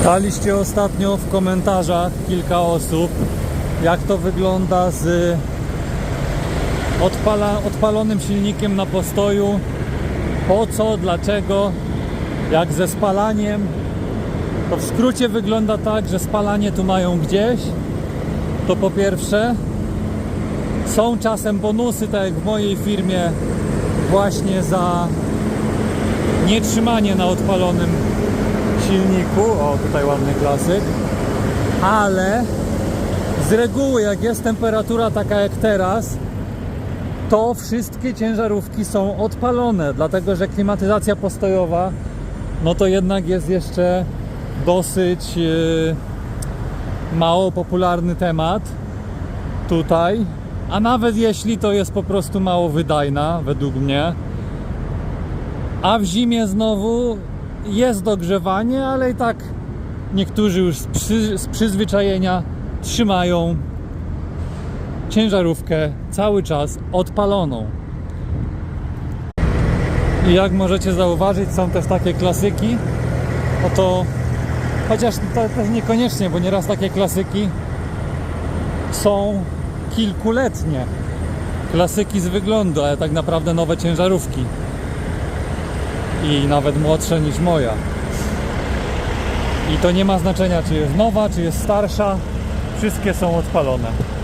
Pytaliście ostatnio w komentarzach kilka osób, jak to wygląda z odpala, odpalonym silnikiem na postoju, po co, dlaczego, jak ze spalaniem. To w skrócie wygląda tak, że spalanie tu mają gdzieś. To po pierwsze. Są czasem bonusy, tak jak w mojej firmie, właśnie za nietrzymanie na odpalonym silniku. O, tutaj ładny klasyk. Ale z reguły, jak jest temperatura taka jak teraz, to wszystkie ciężarówki są odpalone, dlatego że klimatyzacja postojowa, no to jednak jest jeszcze dosyć yy, mało popularny temat tutaj. A nawet jeśli to jest po prostu mało wydajna, według mnie. A w zimie znowu jest dogrzewanie, ale i tak niektórzy już z, przy, z przyzwyczajenia trzymają ciężarówkę cały czas odpaloną. I jak możecie zauważyć, są też takie klasyki. Oto, chociaż to też niekoniecznie, bo nieraz takie klasyki są kilkuletnie. Klasyki z wyglądu, ale tak naprawdę nowe ciężarówki. I nawet młodsze niż moja. I to nie ma znaczenia, czy jest nowa, czy jest starsza. Wszystkie są odpalone.